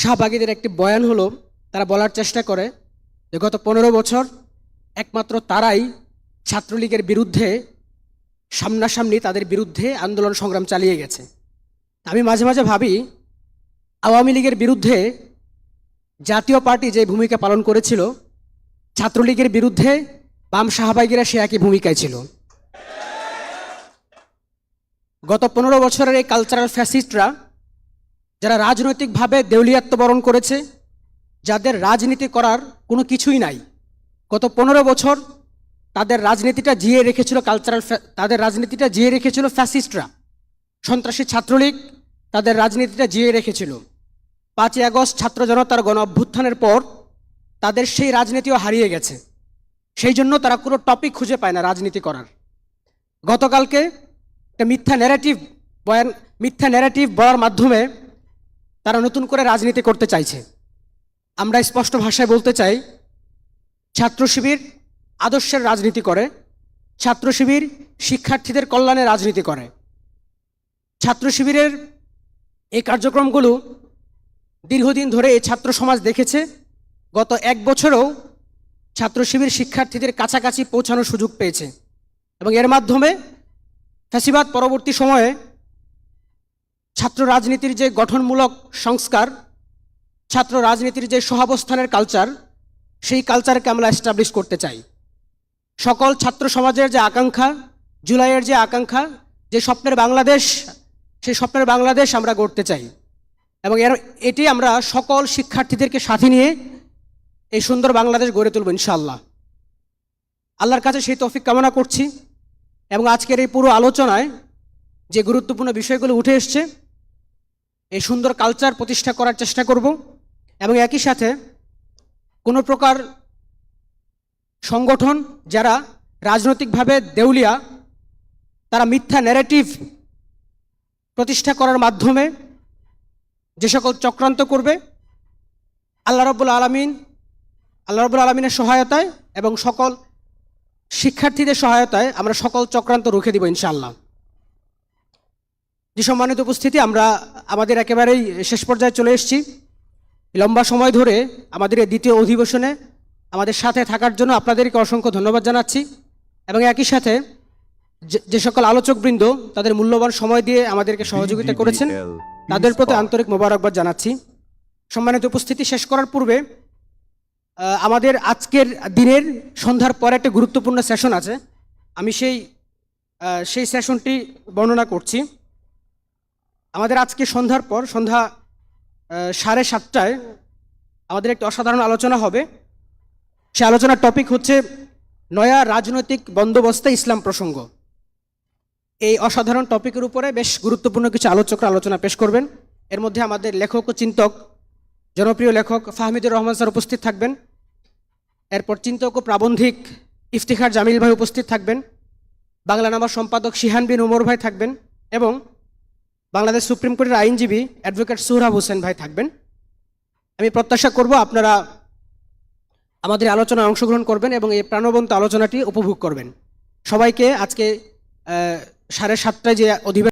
শাহবাগীদের একটি বয়ান হলো, তারা বলার চেষ্টা করে যে গত পনেরো বছর একমাত্র তারাই ছাত্রলীগের বিরুদ্ধে সামনাসামনি তাদের বিরুদ্ধে আন্দোলন সংগ্রাম চালিয়ে গেছে। আমি মাঝে মাঝে ভাবি, আওয়ামী লীগের বিরুদ্ধে জাতীয় পার্টি যে ভূমিকা পালন করেছিল, ছাত্রলীগের বিরুদ্ধে বাম শাহবাগীরা সে একই ভূমিকায় ছিল। গত পনেরো বছরের এই কালচারাল ফ্যাসিস্টরা যারা রাজনৈতিকভাবে দেউলিয়াত্মবরণ করেছে, যাদের রাজনীতি করার কোনো কিছুই নাই, গত পনেরো বছর তাদের রাজনীতিটা জিয়ে রেখেছিল কালচারাল তাদের রাজনীতিটা জিয়ে রেখেছিল ফ্যাসিস্টরা সন্ত্রাসী ছাত্রলীগ তাদের রাজনীতিটা জিয়ে রেখেছিল। পাঁচই আগস্ট ছাত্র জনতার গণ অভ্যুত্থানের পর তাদের সেই রাজনীতিও হারিয়ে গেছে। সেই জন্য তারা কোনো টপিক খুঁজে পায় না রাজনীতি করার। গতকালকে একটা মিথ্যা ন্যারেটিভ বয়ান মিথ্যা ন্যারেটিভ বলার মাধ্যমে তারা নতুন করে রাজনীতি করতে চাইছে। আমরা স্পষ্ট ভাষায় বলতে চাই, ছাত্র শিবির আদর্শের রাজনীতি করে, ছাত্র শিবির শিক্ষার্থীদের কল্যাণে রাজনীতি করে। ছাত্র শিবিরের এই কার্যক্রমগুলো দীর্ঘদিন ধরে এই ছাত্র সমাজ দেখেছে। গত এক বছরেও ছাত্র শিবির শিক্ষার্থীদের কাছাকাছি পৌঁছানোর সুযোগ পেয়েছে এবং এর মাধ্যমে ফ্যাসিবাদ পরবর্তী সময়ে ছাত্র রাজনীতির যে গঠনমূলক সংস্কার, ছাত্র রাজনীতির যে সহাবস্থানের কালচার সেই কালচারকে আমরা এস্টাবলিশ করতে চাই। সকল ছাত্র সমাজের যে আকাঙ্ক্ষা, জুলাইয়ের যে আকাঙ্ক্ষা, যে স্বপ্নের বাংলাদেশ, সেই স্বপ্নের বাংলাদেশ আমরা গড়তে চাই। এবং এর, এটি আমরা সকল শিক্ষার্থীদেরকে সাথে নিয়ে এই সুন্দর বাংলাদেশ গড়ে তুলব, ইনশাআল্লাহ। আল্লাহর কাছে সেই তৌফিক কামনা করছি এবং আজকের এই পুরো আলোচনায় যে গুরুত্বপূর্ণ বিষয়গুলো উঠে এসছে এই সুন্দর কালচার প্রতিষ্ঠা করার চেষ্টা করব এবং একই সাথে কোনো প্রকার সংগঠন যারা রাজনৈতিকভাবে দেউলিয়া, তারা মিথ্যা ন্যারেটিভ প্রতিষ্ঠা করার মাধ্যমে যে সকল চক্রান্ত করবে, আল্লাহ রব্বুল আলমিন, আল্লাহ রব্বুল আলমিনের সহায়তায় এবং সকল শিক্ষার্থীদের সহায়তায় আমরা সকল চক্রান্ত রুখে দিব ইনশাআল্লাহ। যে সম্মানিত উপস্থিতি আমরা আমাদের একেবারেই শেষ পর্যায়ে চলে এসেছি। লম্বা সময় ধরে আমাদের এই দ্বিতীয় অধিবেশনে আমাদের সাথে থাকার জন্য আপনাদেরকে অসংখ্য ধন্যবাদ জানাচ্ছি এবং একই সাথে যে- যে সকল আলোচকবৃন্দ তাদের মূল্যবান সময় দিয়ে আমাদেরকে সহযোগিতা করেছেন তাদের প্রতি আন্তরিক মোবারকবাদ জানাচ্ছি। সম্মানিত উপস্থিতি শেষ করার পূর্বে আমাদের আজকের দিনের সন্ধ্যার পরে একটা গুরুত্বপূর্ণ সেশন আছে। আমি সেই সেই সেশনটি বর্ণনা করছি। আমাদের আজকে সন্ধ্যার পর, সন্ধ্যা সাড়ে সাতটায় আমাদের একটি অসাধারণ আলোচনা হবে। সে আলোচনার টপিক হচ্ছে নয়া রাজনৈতিক বন্দোবস্তে ইসলাম প্রসঙ্গ। এই অসাধারণ টপিকের উপরে বেশ গুরুত্বপূর্ণ কিছু আলোচকরা আলোচনা পেশ করবেন। এর মধ্যে আমাদের লেখক ও চিন্তক, জনপ্রিয় লেখক ফাহমিদুর রহমান স্যার উপস্থিত থাকবেন। এরপর চিন্তক ও প্রাবন্ধিক ইফতিখার জামিল ভাই উপস্থিত থাকবেন। বাংলা নামার সম্পাদক শিহান বিন উমর ভাই থাকবেন এবং বাংলাদেশ সুপ্রিম কোর্টের আইনজীবী অ্যাডভোকেট সুহরাব হোসেন ভাই থাকবেন। আমি প্রত্যাশা করব আপনারা আমাদের আলোচনায় অংশগ্রহণ করবেন এবং এই প্রাণবন্ত আলোচনাটি উপভোগ করবেন। সবাইকে আজকে সাড়ে সাতটায় যে অধিবেশন